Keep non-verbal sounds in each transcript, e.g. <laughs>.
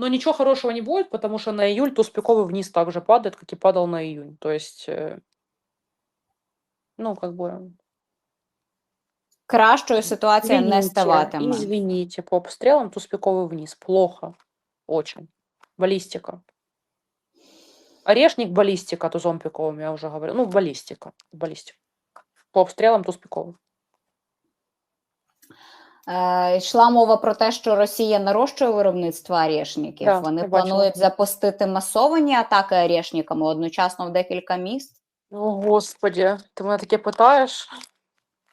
Но ничего хорошего не будет, потому что на июль туз пиковый вниз так же падает, как и падал на июнь. То есть, э, ну, как бы, Кращою ситуація не извините, ставатиме. извините, по обстрелам туз пиковый вниз. Плохо. Очень. Баллистика. Орешник баллистика тузом пиковым, я уже говорю. Ну, баллистика. Баллистика. По обстрелам. Е, йшла мова про те, що Росія нарощує виробництво орешників. Да, Вони я бачила. планують запустити масовані атаки орешниками одночасно в декілька міст. О, Господі, ти мене таке питаєш?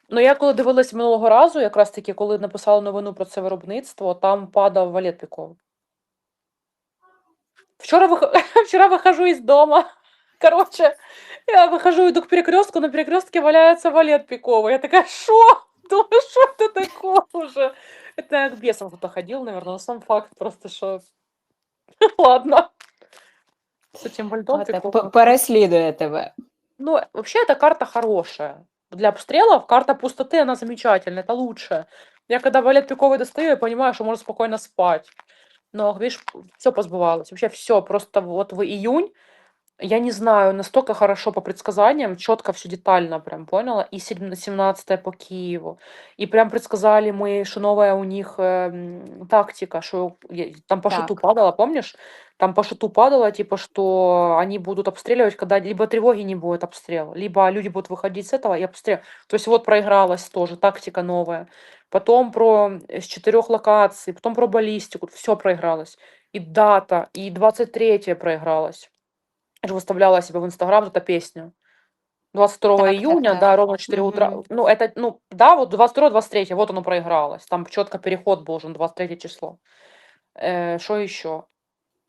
Ну, я коли дивилась минулого разу, якраз таки, коли написала новину про це виробництво, там падав валет піковий. Вчора, вих... <laughs> Вчора вихожу из дома. Короче, я выхожу, иду к перекрестку, на перекрестке валяется валет пиковый. Я такая, что? Думаю, что это такое уже? Это я к бесам кто-то ходил, наверное, но сам факт просто, что... <laughs> Ладно. С этим вальтом Ате, пиковым. п- переслідує тебе. Ну, вообще, эта карта хорошая. Для обстрелов карта пустоты, она замечательная, это лучше. Я когда валет пиковый достаю, я понимаю, что можно спокойно спать. Но, видишь, все позбывалось. Вообще все. Просто вот в июнь, я не знаю, настолько хорошо по предсказаниям, четко все детально прям поняла. И 17 по Киеву. И прям предсказали мы, что новая у них эм, тактика, что е- там по шуту Так. падала, помнишь? Там по шуту падало, типа, что они будут обстреливать, когда либо тревоги не будет обстрела, либо люди будут выходить с этого и обстрел. То есть вот проигралась тоже тактика новая. Потом про э, с четырех локаций, потом про баллистику, все проигралось. И дата, и 23 проигралась. Я же выставляла себе в Инстаграм эту песню. 22 Так, так, июня, так. да, ровно 4 утра. Мгм. Ну, это, ну, да, вот 22-23, вот оно проигралось. Там четко переход должен, 23 число. Э, Что еще?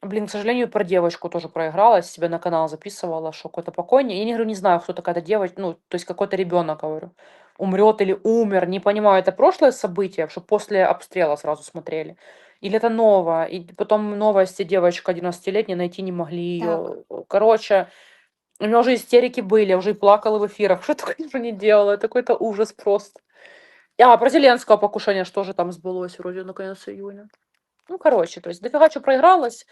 Блин, к сожалению, про девочку тоже проигралась, себе на канал записывала, что какой-то покойник. Я не говорю, не знаю, кто такая эта девочка, ну, то есть какой-то ребенок, говорю, умрет или умер, не понимаю, это прошлое событие, что после обстрела сразу смотрели, или это новое, и потом новости девочка 11-летняя, найти не могли ее. Короче, у меня уже истерики были, я уже и плакала в эфирах, <laughs> что такое уже не делала, это какой-то ужас просто. А, про Зеленского покушение что же там сбылось вроде на конец июня. Ну, короче, то есть дофига что проигралось,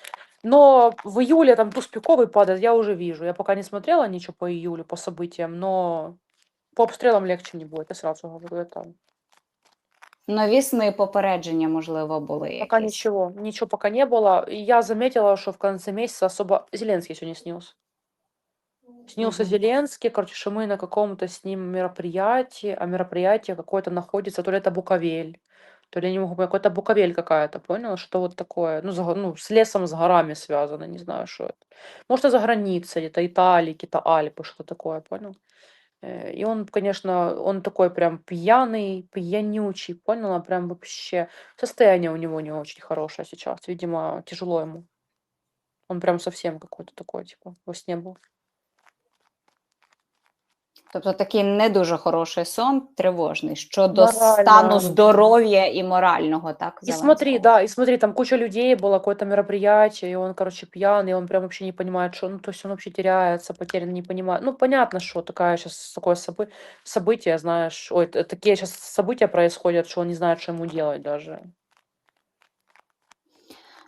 но в июле там туз пиковый падает, я уже вижу. Я пока не смотрела ничего по июлю, по событиям, но по обстрелам легче не будет, я сразу говорю, это Нові сни попередження, можливо, були. пока якісь. ничего, ничего пока не было. И я заметила, что в конце месяца особо Зеленский сегодня снился. Снился Мгм. Зеленский, короче, что мы на каком-то с ним мероприятии, а мероприятие какое-то находится, то ли это Буковель, то ли я не могу понять, какая-то Буковель какая-то, поняла, что вот такое, ну, за го- ну, с лесом, с горами связано, не знаю, что это. Может, это за границей, где-то Италии, какие-то Альпы, что такое, понял? Э, И он, конечно, он такой прям пьяный, пьянючий, поняла, прям вообще. Состояние у него не очень хорошее сейчас, видимо, тяжело ему. Он прям совсем какой-то такой, типа, во сне был. Тобто такий не дуже хороший сон, тривожний щодо Морально. стану здоров'я і морального, так? И смотри, Зеленського. да, и смотри, там куча людей было, какое-то мероприятие, и он, короче, пьяный, он прям вообще не понимает, что, ну, то есть он вообще теряется, потерян, не понимает. Ну, понятно, что такая сейчас такое собы- событие, знаешь, ой, т- такие сейчас события происходят, что он не знает, что ему делать даже.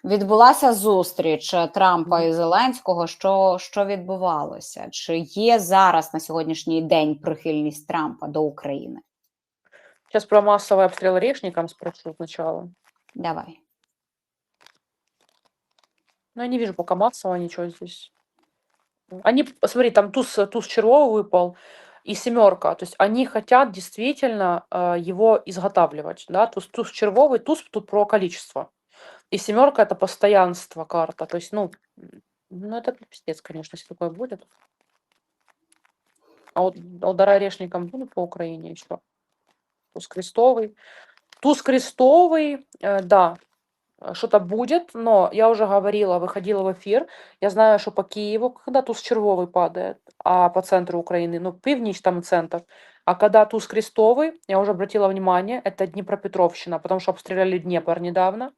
Відбулася зустріч е, Трампа Мгм. і Зеленського. Що, що відбувалося? Чи є зараз на сьогоднішній день прихильність Трампа до України? Сейчас про массовый обстрел орешником спрошу сначала. Давай. Но я не вижу пока массово ничего здесь. Они, п- смотри, там туз, туз червовый выпал и семерка. То есть они хотят действительно э, его изготавливать. Да? Туз, туз червовый, туз тут про количество. И семерка это постоянство карта. То есть, ну, ну это пиздец, конечно, если такое будет. А вот а удара орешником будут по Украине еще. Туз крестовый. Туз крестовый, э, да, что-то будет, но я уже говорила, выходила в эфир, я знаю, что по Киеву, когда туз червовый падает, а по центру Украины, ну, пивнич там центр, а когда туз крестовый, я уже обратила внимание, это Днепропетровщина, потому что обстреляли Днепр недавно,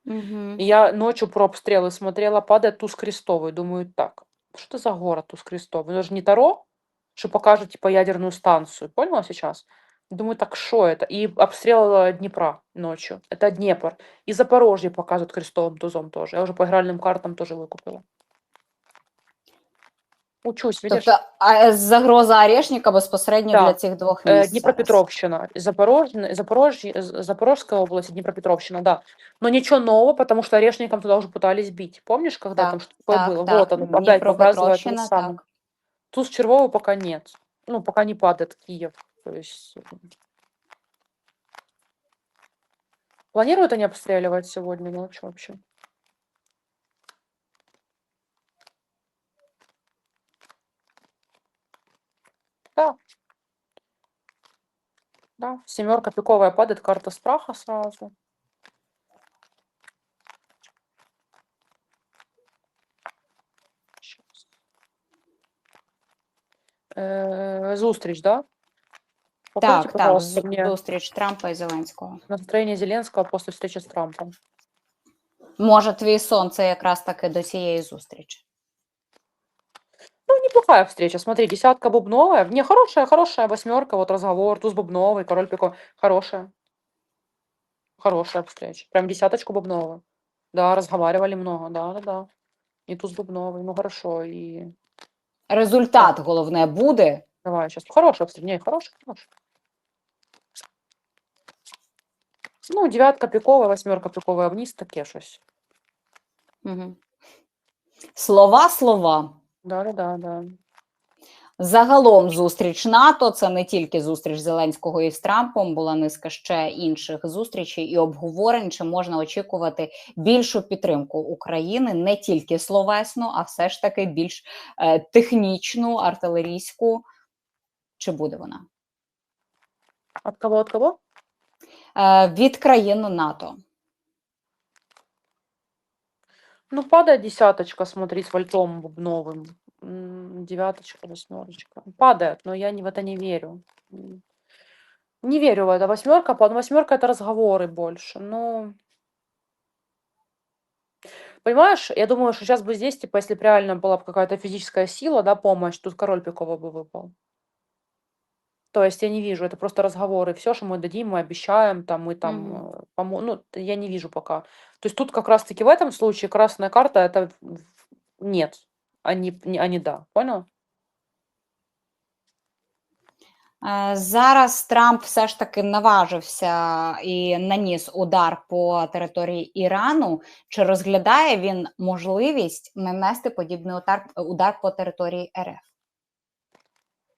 и я ночью про обстрелы смотрела, падает туз крестовый, думаю, так, что это за город туз крестовый? Это же не Таро, что покажет, типа, ядерную станцию, поняла сейчас? Думаю, так что это? И обстрел э, Днепра ночью. Это Днепр. И Запорожье показывают крестовым тузом тоже. Я уже по игральным картам тоже выкупила. Учусь, видишь? Тобто а, загроза Орешника безпосередньо Так. для цих двох міст. Э, зараз. Днепропетровщина, Запорожье, Запорожье, З- Запорожская область и Днепропетровщина, да. Но ничего нового, потому что орешникам туда уже пытались бить. Помнишь, когда там Так, что такое Так, было? так. Вот оно, опять показывает Дніпропетровщина, самое. так. Туз червовый пока нет. Ну, пока не падает Киев. То есть... э, Планируют они обстреливать сегодня ночью вообще? Да. Да, семерка пиковая падает, карта страха сразу. Щас. Э, Зустріч, да? Покажите, Так, так, пожалуйста, з- мне зустріч Трампа і Зеленського. настроение Зеленского после встречи с Трампом. Може, твій сон це якраз таки до цієї зустрічі. Ну, неплохая встреча. Смотри, десятка бубновая. Не, хорошая, хорошая восьмерка. Вот разговор, туз бубновый, король пико. Хорошая. Хорошая встреча. Прям десяточку бубновую. Да, разговаривали много. Да, да, да. И туз бубновый. Ну, хорошо. И Результат головне буде. давай сейчас. Хорошая встреча. Не, хорошая, хорошая. Ну, девятка пиковая, восьмерка пиковая вниз, таке щось. Угу. Слова, слова. Да, да, да. Загалом зустріч НАТО це не тільки зустріч Зеленського із Трампом, була низка ще інших зустрічей і обговорень, чи можна очікувати більшу підтримку України не тільки словесну, а все ж таки більш е, технічну, артилерійську. Чи буде вона? От кого, от кого? Е, від країн НАТО. Ну, падает десяточка, смотри, с вольтом бубновым. М, Девяточка, восьмерочка. Падает, но я не, в это не верю. Не верю в это. Восьмерка, восьмерка это разговоры больше. Ну, понимаешь, я думаю, что сейчас бы здесь, типа, если бы реально была бы какая-то физическая сила, да, помощь, тут король пиковый бы выпал. То есть я не вижу, это просто разговоры. Все, что мы дадим, мы обещаем, там, мы там, Мгм. э, помо- ну, т- я не вижу пока. То есть тут как раз-таки в этом случае красная карта это в- в- нет, а не, не- а не да. Понял? Е, Зараз Трамп все ж таки наважився і наніс удар по території Ірану. Чи розглядає він можливість нанести подібний удар, удар по території РФ?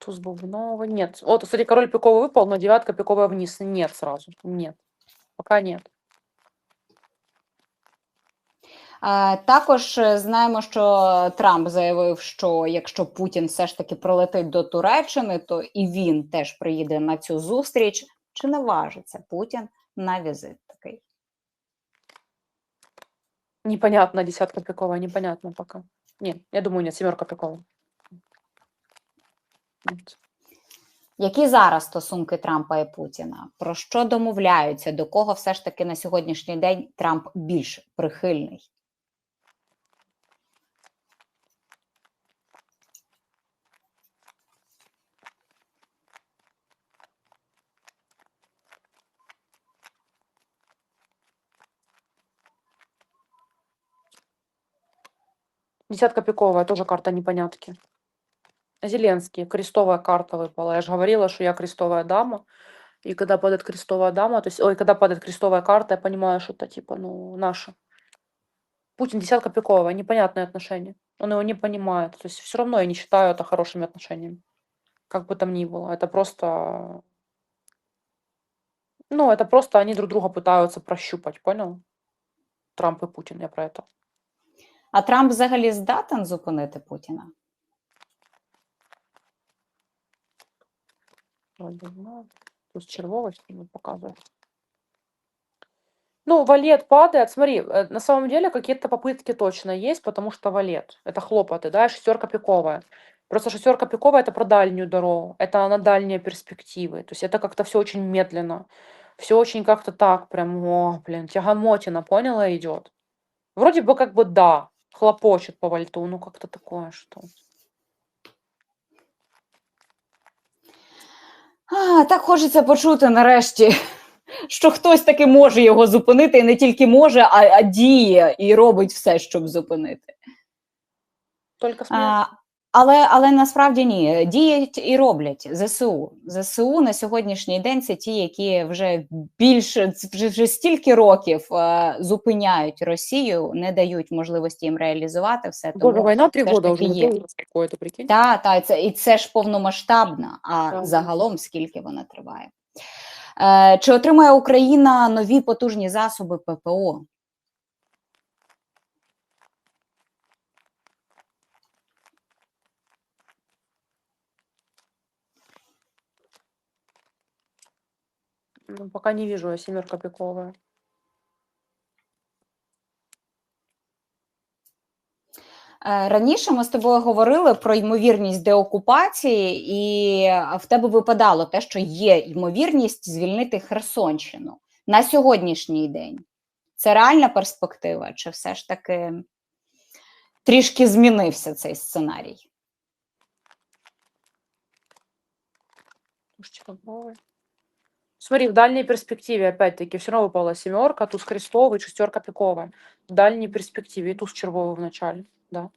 Туз бубновый, нет. Вот, кстати, король пиковый выпал, но девятка пиковая вниз. Нет сразу. Нет. Пока нет. Е, Також е, знаємо, що Трамп заявив, що якщо Путін все ж таки прилетить до Туреччини, то і він теж приїде на цю зустріч. Чи наважиться Путін на візит такий? Непонятно, десятка пиковая, непонятно пока. Нет, я думаю, нет, семерка пиковая. Які зараз стосунки Трампа і Путіна? Про що домовляються? До кого все ж таки на сьогоднішній день Трамп більш прихильний? Десятка пиковая, тоже карта непонятки. Зеленский, крестовая карта выпала. Я же говорила, что я крестовая дама. И когда падает крестовая дама, то есть, ой, когда падает крестовая карта, я понимаю, что это типа, ну, наша. Путин десятка пиковая, непонятные отношения. Он его не понимает. То есть все равно я не считаю это хорошими отношениями. Как бы там ни было. Это просто... Ну, это просто они друг друга пытаются прощупать, понял? Трамп и Путин, я про это. А Трамп взагалі здатен зупинити Путіна? Вроде, ну, Тут червовость не показывает. Ну, валет падает. Смотри, э, на самом деле какие-то попытки точно есть, потому что валет. Это хлопоты, да, шестерка пиковая. Просто шестерка пиковая это про дальнюю дорогу. Это на дальние перспективы. То есть это как-то все очень медленно. Все очень как-то так, прям, о, блин, тягомотина, поняла, идет. Вроде бы как бы да, хлопочет по вальту, ну как-то такое, что. А, так хочеться почути нарешті, що хтось таки може його зупинити, і не тільки може, а, а діє і робить все, щоб зупинити. Тільки але, але насправді ні, діють і роблять ЗСУ. ЗСУ на сьогоднішній день це ті, які вже більше вже, вже стільки років е, зупиняють Росію, не дають можливості їм реалізувати все. Боже, Тому война три уже. є. прикинь. та, та, це, і це ж повномасштабна, а Так. загалом скільки вона триває. Е, чи отримає Україна нові потужні засоби ППО? Ну, пока не вижу я семерка пиковая. Е, Раніше ми з тобою говорили про ймовірність деокупації, і е, в тебе випадало те, що є ймовірність звільнити Херсонщину на сьогоднішній день. Це реальна перспектива, чи все ж таки трішки змінився цей сценарій? Червовый. Смотри, в дальней перспективе, опять-таки, все равно выпала семерка, туз крестовый, шестерка пиковая. В дальней перспективе и туз червовый в начале, да.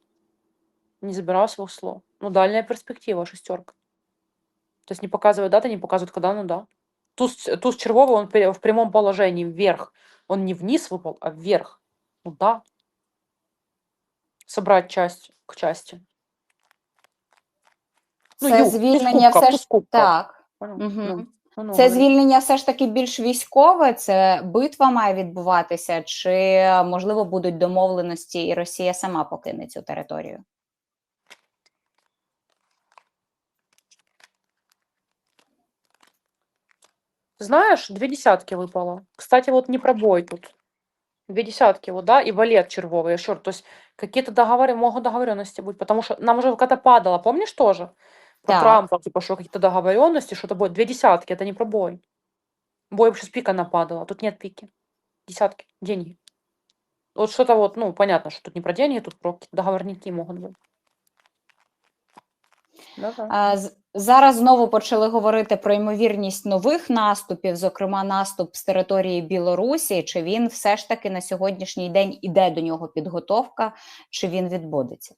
Не забирал своих слов. Ну, дальняя перспектива, шестерка. То есть не показывает даты, не показывает когда, ну да. Туз, туз червовый, он в прямом положении вверх. Он не вниз выпал, а вверх. Ну да. Собрать часть к части. Ну, юг, туз кубков, все туз ж кубков. так. Понял? Ну, ну, ну, Це говори. звільнення все ж таки більш військове, це битва має відбуватися, чи можливо будуть домовленості, і Росія сама покине цю територію? Знаешь, две десятки выпало. Кстати, вот не пробой тут. Две десятки, вот, да, и валет червовый, еще раз. То есть какие-то договоры, могут договоренности быть, потому что нам уже когда падало, помнишь тоже? Про Так. Трампа, типа, что какие-то договоренности, что-то будет. Две десятки, это не пробой. Бой вообще с пика нападало, тут нет пики. Десятки, деньги. Вот что-то вот, ну, понятно, что тут не про деньги, тут про какие-то договорники могут быть. Да-да. А, Зараз знову почали говорити про ймовірність нових наступів, зокрема наступ з території Білорусі. Чи він все ж таки на сьогоднішній день іде до нього підготовка, чи він відбудеться?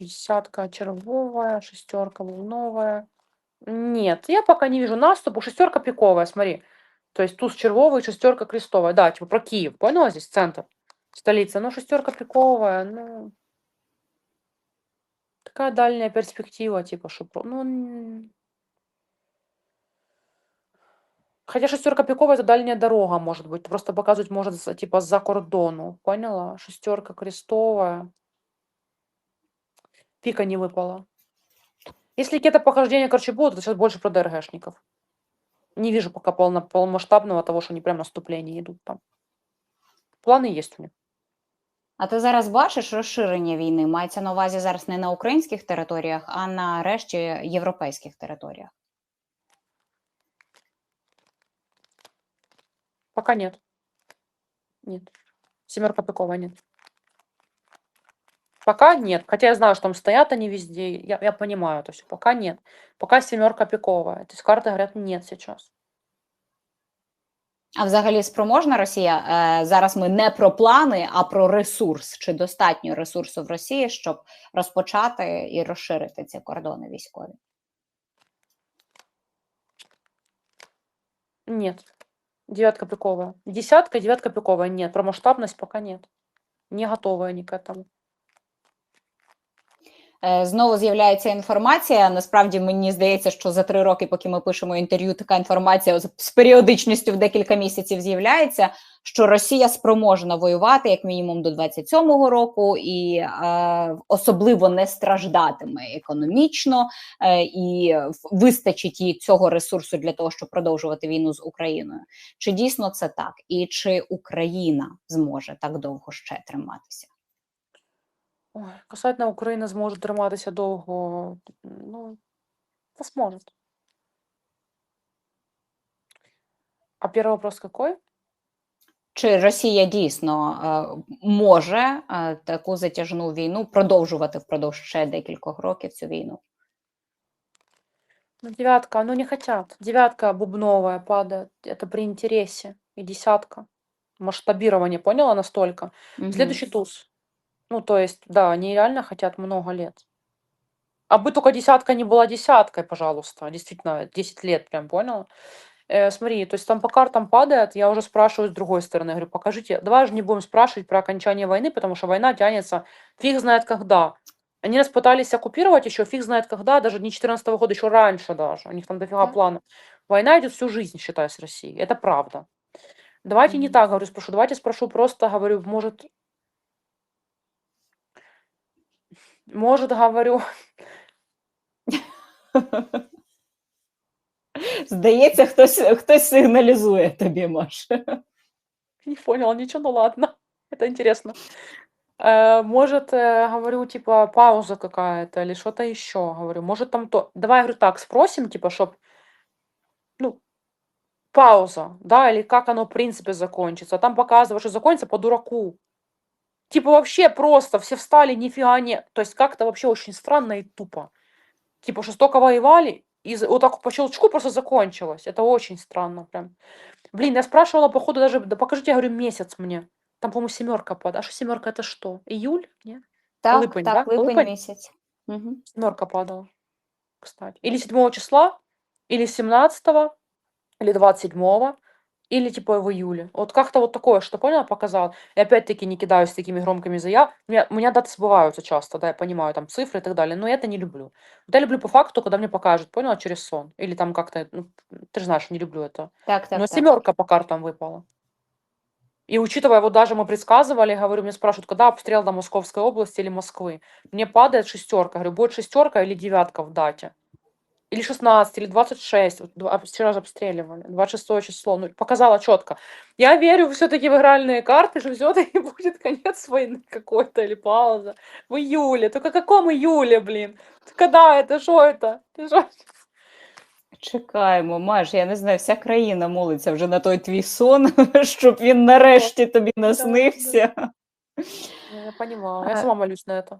Десятка червовая, шестерка волновая. Нет, я пока не вижу наступа. Шестерка пиковая, смотри. То есть туз червовый, шестерка крестовая. Да, типа про Киев. Поняла здесь центр? Столица. Ну, шестерка пиковая, ну... Такая дальняя перспектива, типа, что... Ну... Хотя шестерка пиковая это дальняя дорога, может быть. Просто показывать может, типа, за кордону. Поняла? Шестерка крестовая. Пика не выпала. Если какие-то похождения, короче, будут, это сейчас больше про ДРГшников. Не вижу пока полно, полномасштабного того, что они прям наступление идут там. Планы есть у них. А ти зараз бачиш розширення війни? Мається на увазі зараз не на українських територіях, а на решті європейських територіях. Пока нет. Нет. Семерка пиковая нет. Пока нет. Хотя я знаю, что там стоят они везде. Я, я понимаю это все. Пока нет. Пока семерка пиковая. То есть карты говорят нет сейчас. А взагалі спроможна Росія? Е, зараз ми не про плани, а про ресурс. Чи достатньо ресурсу в Росії, щоб розпочати і розширити ці кордони військові? Нет. Девятка пиковая. Десятка, девятка пиковая. Нет. Про масштабность пока нет. Не готовы они к этому. Е, Знову з'являється інформація. Насправді мені здається, що за три роки, поки ми пишемо інтерв'ю, така інформація з періодичністю в декілька місяців з'являється. Що Росія спроможна воювати як мінімум до 27-го року, і е, особливо не страждатиме економічно, е, і вистачить їй цього ресурсу для того, щоб продовжувати війну з Україною. Чи дійсно це так? І чи Україна зможе так довго ще триматися? Ой, касательно України зможе триматися довго. Ну, та сможет. А первый вопрос какой? Чи Росія дійсно е, може е, таку затяжну війну продовжувати впродовж ще декількох років цю війну? Ну, девятка, ну не хотят. Девятка бубновая падает. Это при интересе. И десятка. Масштабирование, поняла настолько? Мгм. Следующий туз. Ну, то есть, да, они реально хотят много лет. А бы только десятка не была десяткой, пожалуйста. Действительно, 10 лет, прям поняла? Э, смотри, то есть там по картам падает, я уже спрашиваю с другой стороны, говорю, покажите, давай же не будем спрашивать про окончание войны, потому что война тянется фиг знает когда. Они нас пытались оккупировать еще фиг знает когда, даже не 14 года, еще раньше даже. У них там дофига Так. планов. Война идет всю жизнь, считай, с Россией. Это правда. Давайте не Мгм. так, говорю, спрошу. Давайте спрошу просто, говорю, может, может, говорю, Здається, хтось, хтось сигналізує тобі, Маш. не поняла ничего, ну ладно, <laughs> это интересно. Э, Может, э, говорю, типа, пауза какая-то или что-то еще, говорю, может там то. Давай, говорю, так, спросим, типа, чтоб, ну, пауза, да, или как оно в принципе закончится. А Там показывают, что закончится по дураку. Типа вообще просто все встали, нифига не. То есть как-то вообще очень странно и тупо. Типа, что столько воевали, и вот так по щелчку просто закончилось. Это очень странно прям. Блин, я спрашивала, походу, даже, да покажите, я говорю, месяц мне. Там, по-моему, семерка падает. А что семерка это что? Июль? Нет? Так, Липень, так, да? липень Липень? місяць. Угу. Семерка падала, кстати. Или 7 числа, или 17, или 27, или типа в июле. Вот как-то вот такое, что поняла, показал. И опять-таки не кидаюсь такими громкими заяв. У меня, у меня даты сбываются часто, да, я понимаю, там цифры и так далее, но я это не люблю. Вот я люблю по факту, когда мне покажут, поняла, через сон. Или там как-то, ну, ты же знаешь, не люблю это. Так, так, Но так. семерка по картам выпала. И учитывая, вот даже мы предсказывали, говорю, мне спрашивают, когда обстрел до Московской области или Москвы. Мне падает шестерка. Говорю, будет шестерка или девятка в дате Или 16, или 26. Вот два- Вчера же обстреливали. 26 число. Ну, показала четко. Я верю все-таки в игральные карты, что все-таки <laughs> будет конец войны какой-то или пауза. В июле. Только каком июле, блин? Когда это? Что это? Ты шо? Чекаємо, Маш, я не знаю, вся країна молиться вже на той твій сон, <laughs> щоб він нарешті тобі наснився. Я понимаю. Я А. сама молюсь на это.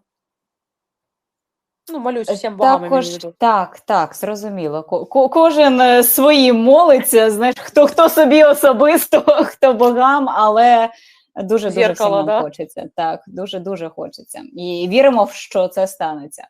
Ну, молюсь всем богам, Також так, так, зрозуміло. Ко- ко- Кожен е, своїм молиться, знаєш, хто хто собі особисто, <laughs> хто богам, але дуже дуже всім Зеркало, нам да? хочеться. Так, дуже дуже хочеться. І віримо, в що це станеться.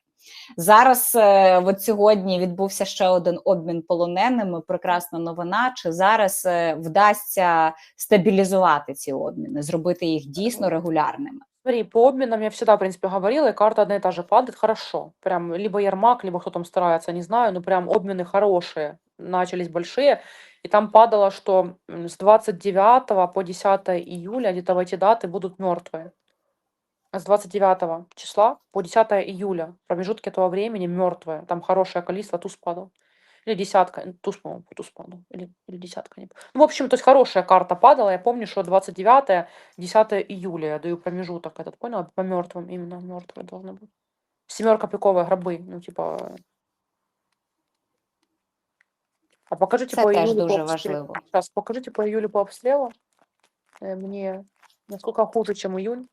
Зараз, е, от сьогодні відбувся ще один обмін полоненими. Прекрасна новина. Чи зараз е, вдасться стабілізувати ці обміни, зробити їх дійсно регулярними? Смотри, по обменам я всегда, в принципе, говорила, и карта одна и та же падает, хорошо. Прям либо Ермак, либо кто там старается, не знаю, но прям обмены хорошие, начались большие. И там падало, что с 29 по 10 июля, где-то в эти даты, будут мертвые. С 29 числа по 10 июля, в промежутке этого времени, мертвые. Там хорошее количество, туз падал. Или десятка, туз, по-моему, туз падал. Или, или десятка. Ну, в общем, то есть хорошая карта падала. Я помню, что 29 10 июля я даю промежуток этот, понял? По мертвым именно мертвые должны быть. Семерка пиковые гробы, ну, типа... А покажите Це по теж июлю по обстрелу. важливо. Сейчас, покажите по июлю по обстрелу. Э, Мне насколько хуже, чем июнь.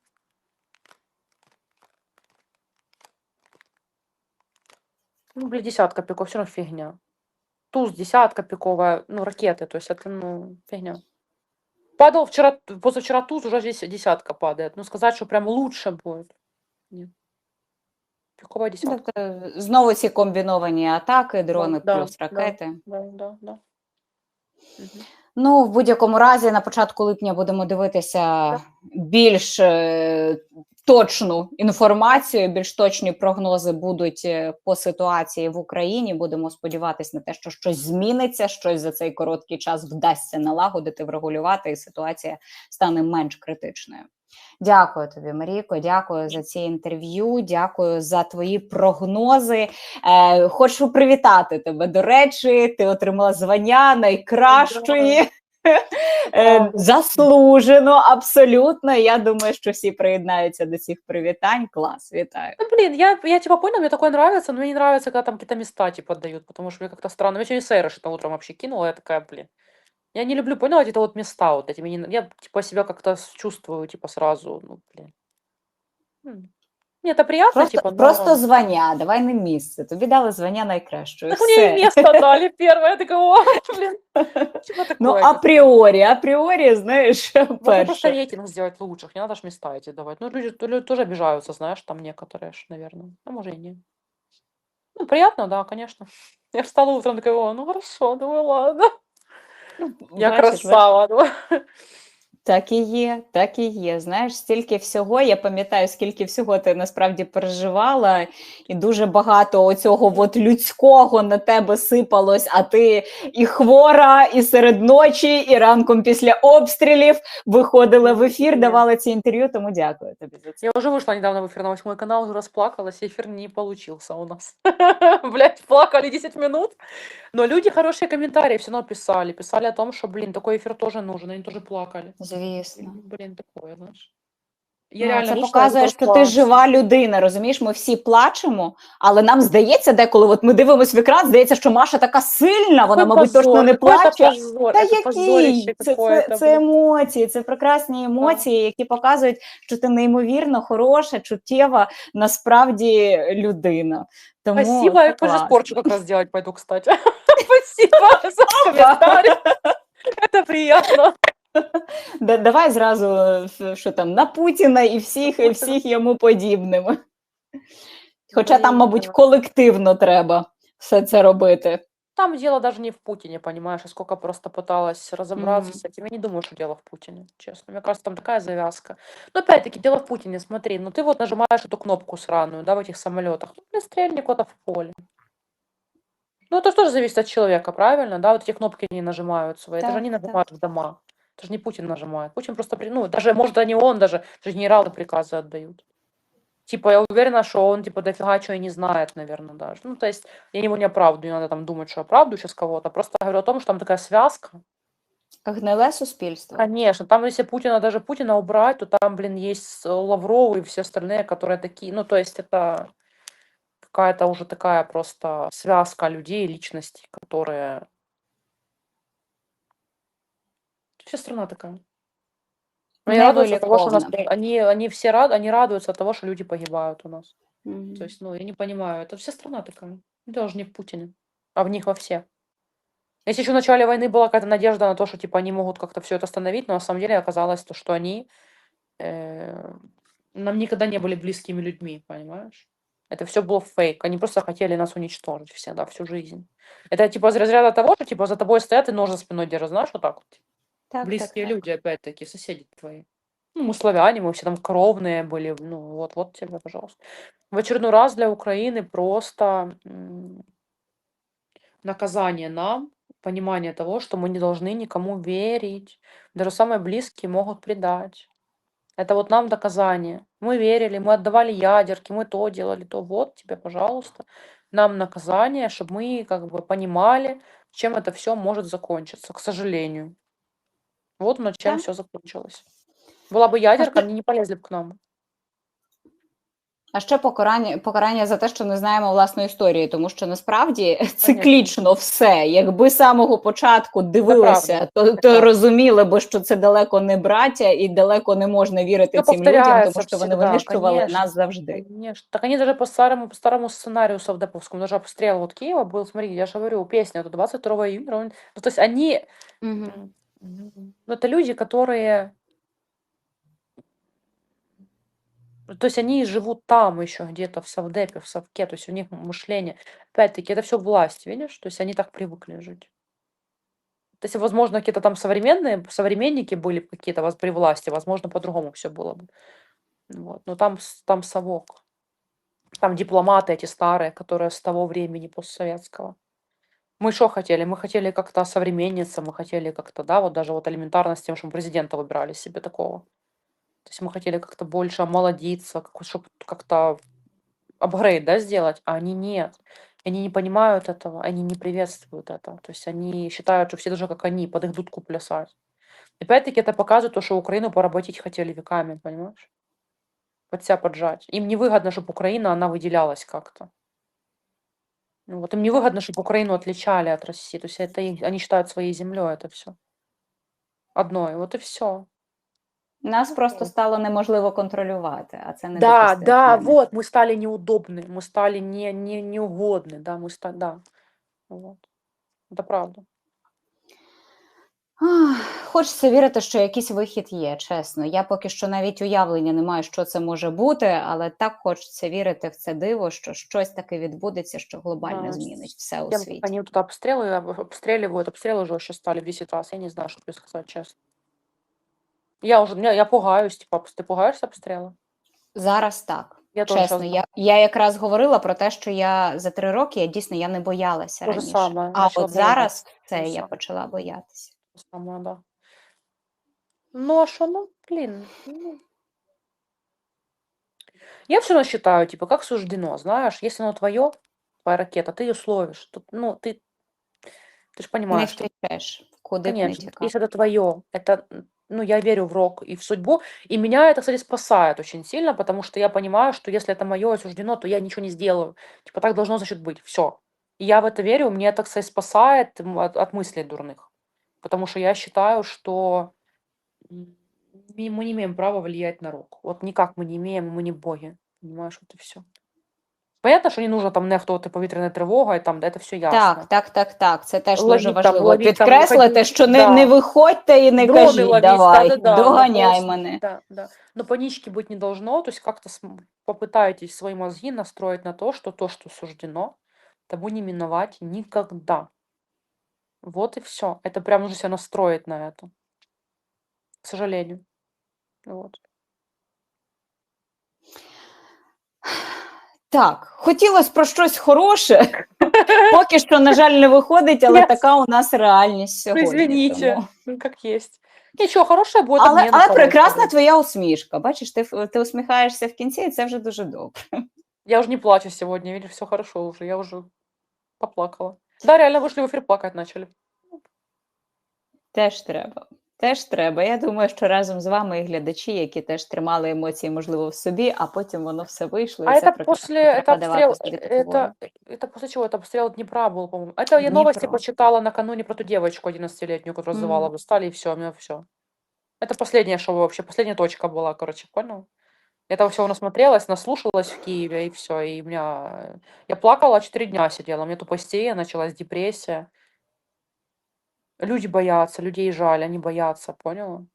Ну, блин, десятка пиков, все равно фигня. Туз, десятка пиковая, ну, ракеты, то есть это, ну, фигня. Падал вчера, позавчера туз, уже здесь десятка падает. Ну, сказать, что прям лучше будет. Нет. Пиковая десятка. Тобто знову ці комбіновані атаки, дрони да, плюс да. ракети. Да, да, да. Мгм. Ну, в будь-якому разі, на початку липня будемо дивитися більш е, точну інформацію, більш точні прогнози будуть е, по ситуації в Україні. Будемо сподіватися на те, що щось зміниться, щось за цей короткий час вдасться налагодити, врегулювати, і ситуація стане менш критичною. Дякую тобі, Марійко. Дякую за ці інтерв'ю. Дякую за твої прогнози. Е, хочу привітати тебе. До речі, ти отримала звання найкращої. Е, заслужено, абсолютно. Я думаю, що всі приєднаються до цих привітань. Клас, вітаю. Ну, блин, я, я типа понял, мне такое нравится, но мне не нравится, когда там какие-то места типа отдают, потому что мне как-то странно. Я сегодня Сейра что-то утром вообще кинула, я такая, блин, Я не люблю, поняла, эти вот места вот эти. Я типа себя как-то чувствую, типа сразу, ну, блин. М. Мне это приятно, Просто, типа, но... просто звання, давай не місце. Тобі дали <laughs> звання найкращої. Так мне и Все. место дали первое, я такая, о, блин, чего такое? Ну, типа? апріорі, апріорі, знаєш, Можно просто перше. рейтинг сделать лучших, не надо ж места эти давать. Ну, люди, то- люди тоже обижаются, знаешь, там некоторые, ж, наверное. А может и не. Ну, приятно, да, конечно. <laughs> Я встала утром, такая, о, ну хорошо, думаю, ладно. Я Бачиш, бачиш. красава, думаю. <laughs> Так і є, так і є. Знаєш, стільки всього. Я пам'ятаю, скільки всього ти насправді переживала, і дуже багато оцього от людського на тебе сипалось. А ти і хвора, і серед ночі, і ранком після обстрілів виходила в ефір, Мгм. давала ці інтерв'ю. Тому дякую тобі за це. Я уже вышла недавно в эфир на восьмой канал, уже расплакалась, и эфир не получился у нас. <laughs> Блять, плакали 10 минут. Но люди хорошие комментарии все равно писали. Писали о том, что, блин, такой эфир тоже нужен, они тоже плакали. Звісно. Блин, такое, знаешь. Я Ну, реально це вышла, показує, що ти расплакалась. жива людина. Розумієш, ми всі плачемо, але нам здається, деколи от ми дивимося в екран, здається, що Маша така сильна, вона, Какой мабуть, точно позор, не какой это плаче. позор, Та это який? позорище Це, це, какое-то, це блин. емоції, це прекрасні емоції, які показують, що ти неймовірно хороша, чуттєва, насправді людина. Тому Спасибо, це я позже класно. спорчу как раз делать пойду, кстати. <laughs> Спасибо за комментарий. Это <laughs> приятно. <laughs> Да- Давай зразу е, що там на Путіна і всіх, і всіх йому подібними. Хоча там, Блін, мабуть, да. колективно треба все це робити. Там дело даже не в Путине, понимаешь, а сколько просто пыталась разобраться Мгм. с этим. Я не думаю, что дело в Путине, честно. Мне кажется, там такая завязка. Но опять-таки, дело в Путине, смотри, ну ты вот нажимаешь эту кнопку сраную, да, в этих самолетах. Ну, блин, стрельни куда-то в поле. Ну, это же тоже зависит от человека, правильно? Да, вот эти кнопки не нажимают свои. это же Так, они так. нажимают в дома. Это же не Путин нажимает. Путин просто, при- ну, даже, может, и не он даже, это же генералы приказы отдают. Типа, я уверена, что он, типа, дофига чего и не знает, наверное, даже. Ну, то есть, я его не оправдываю, не надо там думать, что оправдываю сейчас кого-то. Просто говорю о том, что там такая связка. Гниле суспільство. Конечно, там, если Путина, даже Путина убрать, то там, блин, есть Лавров и все остальные, которые такие, ну, то есть, это какая-то уже такая просто связка людей, личностей, которые... Вся страна такая. Они радуются того, что у нас, Невиликовна. они, они все рад, они радуются того, что люди погибают у нас. Мгм. То есть, ну, я не понимаю, это вся страна такая. Даже не в Путине, а в них во всех. Если еще в начале войны была какая-то надежда на то, что типа они могут как-то все это остановить, но на самом деле оказалось то, что они э, нам никогда не были близкими людьми, понимаешь? Это все был фейк. Они просто хотели нас уничтожить всегда, всю жизнь. Это типа из разряда того, что типа за тобой стоят и нож за спиной держат, знаешь, вот так вот. Так, Близкие так, так. люди, опять-таки, соседи твои. Ну, мы славяне, мы все там кровные были. Ну, вот, вот тебе, пожалуйста. В очередной раз для Украины просто м, наказание нам, понимание того, что мы не должны никому верить. Даже самые близкие могут предать. Это вот нам доказание. Мы верили, мы отдавали ядерки, мы то делали, то вот тебе, пожалуйста. Нам наказание, чтобы мы как бы понимали, чем это все может закончиться, к сожалению. Вот оно чем Да. все закончилось. Была бы ядерка, что- они не полезли бы к нам. А ще покарання, покарання за те, що не знаємо власної історії, тому що насправді циклічно все. Якби з самого початку дивилися, то, то правда. розуміли би, що це далеко не браття, і далеко не можна вірити Це цим людям, повторяється тому що вони всегда, винищували конечно. нас завжди. Конечно. Так они даже по старому, по старому сценарию совдеповскому, даже обстрел вот Киева был, смотри, я же говорю, песня вот 22 июня, он- ну, то есть они, м, ну, Это люди, которые, то есть они живут там еще где-то в Совдепе, в Совке, то есть у них мышление, опять-таки, это все власть, видишь, то есть они так привыкли жить. То есть, возможно, какие-то там современные, современники были какие-то воз- при власти, возможно, по-другому все было бы. Вот. Но там, там совок. Там дипломаты эти старые, которые с того времени постсоветского. Мы что хотели? Мы хотели как-то современниться, мы хотели как-то, да, вот даже вот элементарно с тем, что мы президента выбирали себе такого. То есть мы хотели как-то больше омолодиться, чтобы как-то апгрейд, да, сделать, а они нет. Они не понимают этого, они не приветствуют это. То есть они считают, что все должны как они, под их дудку плясать. Опять-таки это показывает то, что Украину поработить хотели веками, понимаешь? Под себя поджать. Им невыгодно, чтобы Украина, она выделялась как-то. Ну Вот им невыгодно, чтобы Украину отличали от России. То есть это их- они считают своей землей это все. одной. Вот и все. Нас просто Вот. стало неможливо контролювати, а це не Да, да, вот, мы стали неудобны, мы стали не, не, неугодны, да, мы стали, да, вот. Это правда. Ах, Хочеться вірити, що якийсь вихід є, чесно. Я поки що навіть уявлення не маю, що це може бути, але так хочеться вірити в це диво, що щось таке відбудеться, що глобально Да, змінить все у Тем, світі. как они тут обстрелы, об- обстреливают, обстрелы жестче стали в 10 раз, я не знаю, что тебе сказать честно. Я уже, я, я пугаюсь, типа, ты пугаешься обстрела? Зараз так. Я тоже Чесно, щас я, я якраз говорила про те, що я за три роки я дійсно я не боялася То же раніше. саме, а почала от боятися. зараз це То же я саме. почала боятися. Самое, да. Ну, а что, ну, блин, ну. Я все равно считаю, типа, как суждено, знаешь, если оно твое, твоя ракета, ты ее словишь, тут, ну, ты, ты же Не понимаешь, что втечеш, куди б не Конечно, тікав. если это твое, это, м, ну, я верю в рок и в судьбу, и меня это, кстати, спасает очень сильно, потому что я понимаю, что если это мое осуждено, то я ничего не сделаю. Типа так должно, значит, быть, все. И я в это верю, мне это, кстати, спасает м, от, от мыслей дурных, потому что я считаю, что м, ми- мы не имеем права влиять на рок. Вот никак мы не имеем, мы не боги, понимаешь, вот и все. Понятно, що не нужно там нехтувати повітряна тривога, і там, де це все ясно. Так, так, так, так. Це теж Ловіть дуже там, важливо ловіть там, підкреслити, виходіть, що не, да. не виходьте і не Дроны кажіть, ловить, давай, да-да-да, ну доганяй просто, мене. Да, да. Но панички быть не должно, то есть как-то см- попытайтесь свои мозги настроить на то, что то, что суждено, тому не миновать никогда. Вот и все. Это прям нужно себя настроить на это. К сожалению. Вот. Так, хотілося про щось хороше. <laughs> Поки що, на жаль, не виходить, але Yes. така у нас реальність Ну, сьогодні. извините, тому. ну как есть. Ничего, хорошее будет. Але, обмен але хорошим. прекрасна твоя усмішка. Бачиш, ти, ф- ти усміхаєшся в кінці, і це вже дуже добре. Я уже не плачу сегодня, видишь, все хорошо уже. Я уже поплакала. Да, реально вышли в эфир плакать начали. Теж треба. Теж треба. Я думаю, що разом з вами і глядачі, які теж тримали емоції, можливо, в собі, а потім воно все вийшло. І А це это прекрасно. после, это Треба давати обстрел, собі таку волю. это, это после чего? Это обстрел Днепра был, по-моему. Это я новости Дніпро. почитала накануне про ту девочку 11-летнюю, которую Мгм. звала достали, и все, у меня все. Это последнее шоу вообще, последняя точка была, короче, понял? Я того всего насмотрелась, наслушалась в Киеве, и все. И у меня... Я плакала, 4 дня сидела, у меня тупо истерия началась, депрессия. Люди боятся, людей жаль, они боятся, поняла?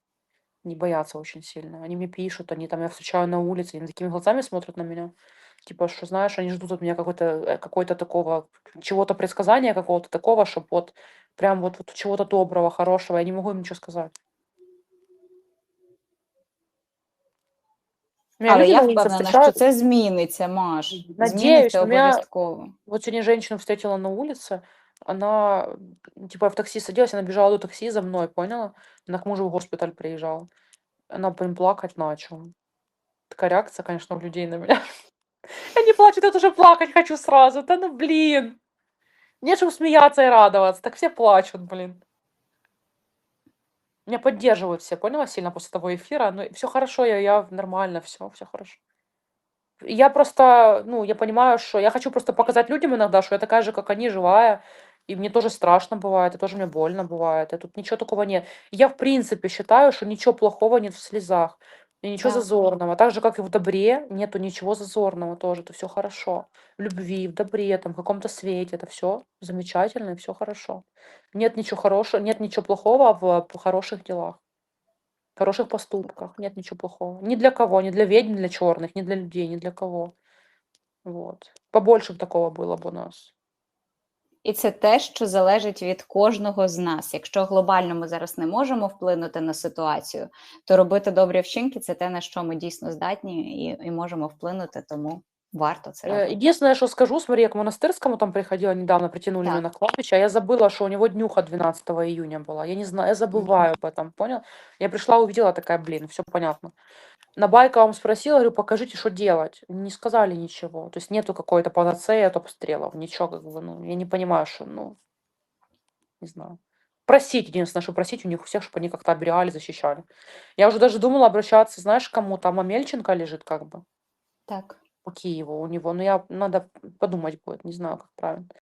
Не боятся очень сильно. Они мне пишут, они там, я встречаю на улице, они такими глазами смотрят на меня. Типа, что, знаешь, они ждут от меня какой-то э, какой-то такого, чего-то предсказания какого-то такого, чтобы вот прям вот, вот чего-то доброго, хорошего. Я не могу им ничего сказать. Меня Але я впевнена, встречают. це зміниться, Маш. Надіюсь, Зміниться у мене- обов'язково. Вот сегодня женщину встретила на улице, она, типа, я в такси садилась, она бежала до такси за мной, поняла? Она к мужу в госпиталь приезжала. Она, блин, плакать начала. Такая реакция, конечно, у людей на меня. <laughs> Я не плачу, я тоже плакать хочу сразу. Да ну, блин. Чтобы смеяться и радоваться. Так все плачут, блин. Меня поддерживают все, поняла, сильно после того эфира. Ну, все хорошо, я, я нормально, все, все хорошо. Я просто, ну, я понимаю, что я хочу просто показать людям иногда, что я такая же, как они, живая, и мне тоже страшно бывает, и тоже мне больно бывает, и тут ничего такого нет. Я, в принципе, считаю, что ничего плохого нет в слезах, И ничего Да. зазорного. Так же, как и в добре, нету ничего зазорного тоже, это все хорошо. В любви, в добре, там, в каком-то свете, это все замечательно, и все хорошо. Нет ничего хорошего, нет ничего плохого в п- хороших делах, хороших поступках, нет ничего плохого. Ни для кого, ни для ведьм, ни для черных, ни для людей, ни для кого. Вот. Побольше б такого было бы у нас. І це те, що залежить від кожного з нас. Якщо глобально ми зараз не можемо вплинути на ситуацію, то робити добрі вчинки це те, на що ми дійсно здатні і, і можемо вплинути, тому варто це Э, робити. Единственное, что скажу, смотри, я к Монастырскому там приходила недавно, притянули меня Так. на кладбище, а я забыла, что у него днюха 12 июня была. Я не знаю, я забываю об этом, понял? Я пришла, увидела, такая, блин, все понятно. На Байковом спросила, говорю, покажите, что делать. Не сказали ничего. То есть нету какой-то панацеи от обстрелов, ничего, как бы, ну, я не понимаю, что, ну, не знаю. Просить, единственное, что просить у них у всех, чтобы они как-то оберегали, защищали. Я уже даже думала обращаться, знаешь, кому там Амельченко лежит, как бы, Так. По Киеву у него. Но я, надо подумать будет, не знаю, как правильно.